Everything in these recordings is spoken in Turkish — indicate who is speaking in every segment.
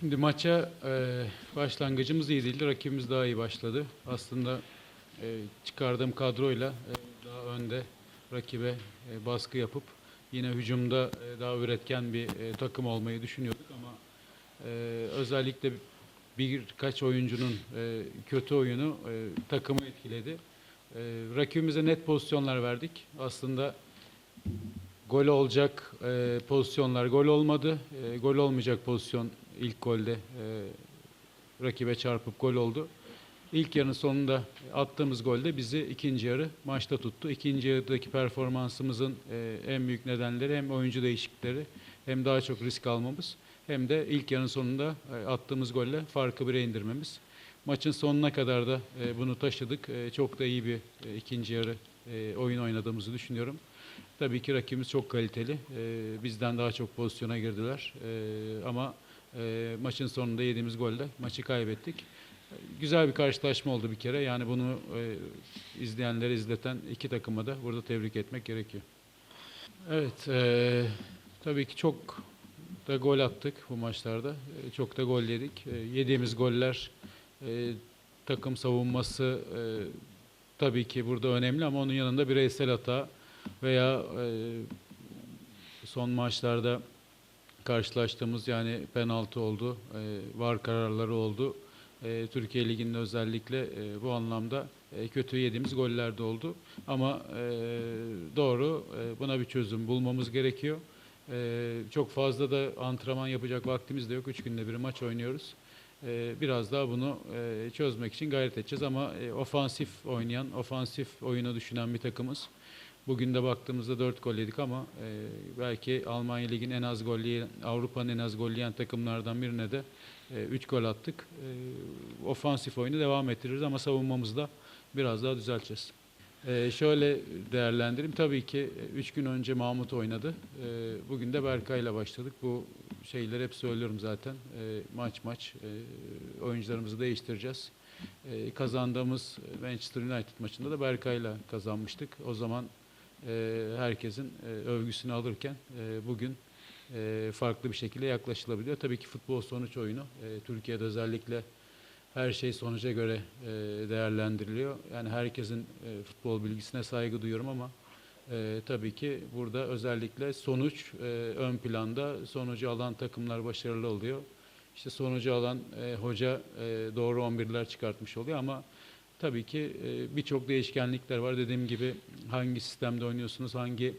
Speaker 1: Şimdi maça e, başlangıcımız iyi değildi. Rakibimiz daha iyi başladı. Aslında e, çıkardığım kadroyla e, daha önde rakibe e, baskı yapıp yine hücumda e, daha üretken bir e, takım olmayı düşünüyorduk ama e, özellikle birkaç oyuncunun e, kötü oyunu e, takımı etkiledi. E, rakibimize net pozisyonlar verdik. Aslında gol olacak e, pozisyonlar gol olmadı. E, gol olmayacak pozisyon ilk golde e, rakibe çarpıp gol oldu. İlk yarının sonunda attığımız golde bizi ikinci yarı maçta tuttu. İkinci yarıdaki performansımızın e, en büyük nedenleri hem oyuncu değişiklikleri hem daha çok risk almamız hem de ilk yarının sonunda e, attığımız golle farkı bire indirmemiz. Maçın sonuna kadar da e, bunu taşıdık. E, çok da iyi bir e, ikinci yarı e, oyun oynadığımızı düşünüyorum. Tabii ki rakibimiz çok kaliteli. E, bizden daha çok pozisyona girdiler. E, ama e, maçın sonunda yediğimiz golle maçı kaybettik. Güzel bir karşılaşma oldu bir kere. Yani bunu e, izleyenlere izleten iki takıma da burada tebrik etmek gerekiyor. Evet, e, tabii ki çok da gol attık bu maçlarda. E, çok da gol yedik. E, yediğimiz goller e, takım savunması e, tabii ki burada önemli ama onun yanında bireysel hata veya e, son maçlarda karşılaştığımız yani penaltı oldu, e, var kararları oldu. E, Türkiye Ligi'nde özellikle e, bu anlamda e, kötü yediğimiz goller de oldu. Ama e, doğru e, buna bir çözüm bulmamız gerekiyor. E, çok fazla da antrenman yapacak vaktimiz de yok. Üç günde bir maç oynuyoruz. E, biraz daha bunu e, çözmek için gayret edeceğiz ama e, ofansif oynayan, ofansif oyunu düşünen bir takımız. Bugün de baktığımızda 4 gol yedik ama e, belki Almanya Ligi'nin en az gol yiyen, Avrupa'nın en az gol yiyen takımlardan birine de 3 gol attık. E, ofansif oyunu devam ettiririz ama savunmamızda biraz daha düzelteceğiz. E, şöyle değerlendireyim. Tabii ki 3 gün önce Mahmut oynadı. E, bugün de Berkay'la başladık. Bu şeyleri hep söylüyorum zaten. E, maç maç e, oyuncularımızı değiştireceğiz. E, kazandığımız Manchester United maçında da Berkay'la kazanmıştık. O zaman e, herkesin e, övgüsünü alırken e, bugün farklı bir şekilde yaklaşılabiliyor. Tabii ki futbol sonuç oyunu. Türkiye'de özellikle her şey sonuca göre değerlendiriliyor. Yani herkesin futbol bilgisine saygı duyuyorum ama tabii ki burada özellikle sonuç ön planda. Sonucu alan takımlar başarılı oluyor. İşte sonucu alan hoca doğru 11'ler çıkartmış oluyor ama tabii ki e, birçok değişkenlikler var. Dediğim gibi hangi sistemde oynuyorsunuz, hangi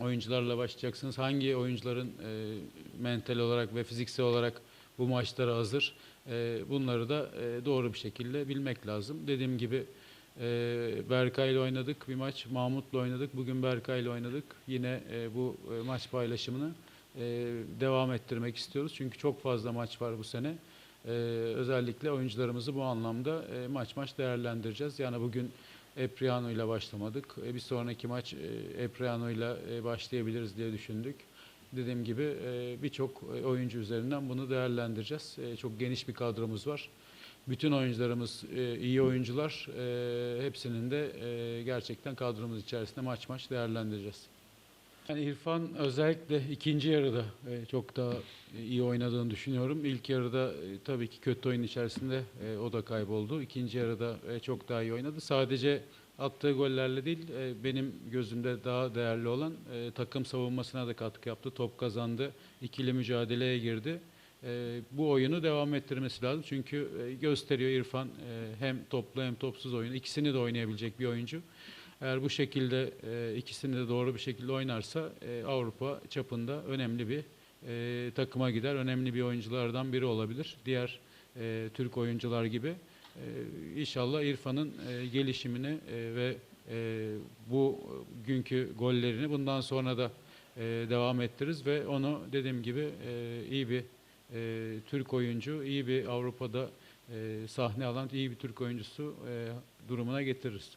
Speaker 1: oyuncularla başlayacaksınız, hangi oyuncuların e, mental olarak ve fiziksel olarak bu maçlara hazır. E, bunları da doğru bir şekilde bilmek lazım. Dediğim gibi e, Berkay ile oynadık bir maç, Mahmut'la oynadık, bugün Berkay ile oynadık. Yine bu maç paylaşımını devam ettirmek istiyoruz. Çünkü çok fazla maç var bu sene. E, özellikle oyuncularımızı bu anlamda e, maç maç değerlendireceğiz. Yani bugün Epriano ile başlamadık. E, bir sonraki maç e, Epriano ile e, başlayabiliriz diye düşündük. Dediğim gibi e, birçok e, oyuncu üzerinden bunu değerlendireceğiz. E, çok geniş bir kadromuz var. Bütün oyuncularımız e, iyi oyuncular. E, hepsinin de e, gerçekten kadromuz içerisinde maç maç değerlendireceğiz. Yani İrfan özellikle ikinci yarıda e, çok daha iyi oynadığını düşünüyorum. İlk yarıda e, tabii ki kötü oyun içerisinde e, o da kayboldu. İkinci yarıda çok daha iyi oynadı. Sadece attığı gollerle değil benim gözümde daha değerli olan takım savunmasına da katkı yaptı. Top kazandı. ikili mücadeleye girdi. Bu oyunu devam ettirmesi lazım. Çünkü gösteriyor İrfan hem toplu hem topsuz oyunu. ikisini de oynayabilecek bir oyuncu. Eğer bu şekilde e, ikisini de doğru bir şekilde oynarsa e, Avrupa çapında önemli bir e, takıma gider. Önemli bir oyunculardan biri olabilir. Diğer e, Türk oyuncular gibi. E, inşallah İrfan'ın e, gelişimini e, ve e, bu günkü gollerini bundan sonra da e, devam ettiririz ve onu dediğim gibi e, iyi bir e, Türk oyuncu, iyi bir Avrupa'da e, sahne alan iyi bir Türk oyuncusu e, durumuna getiririz.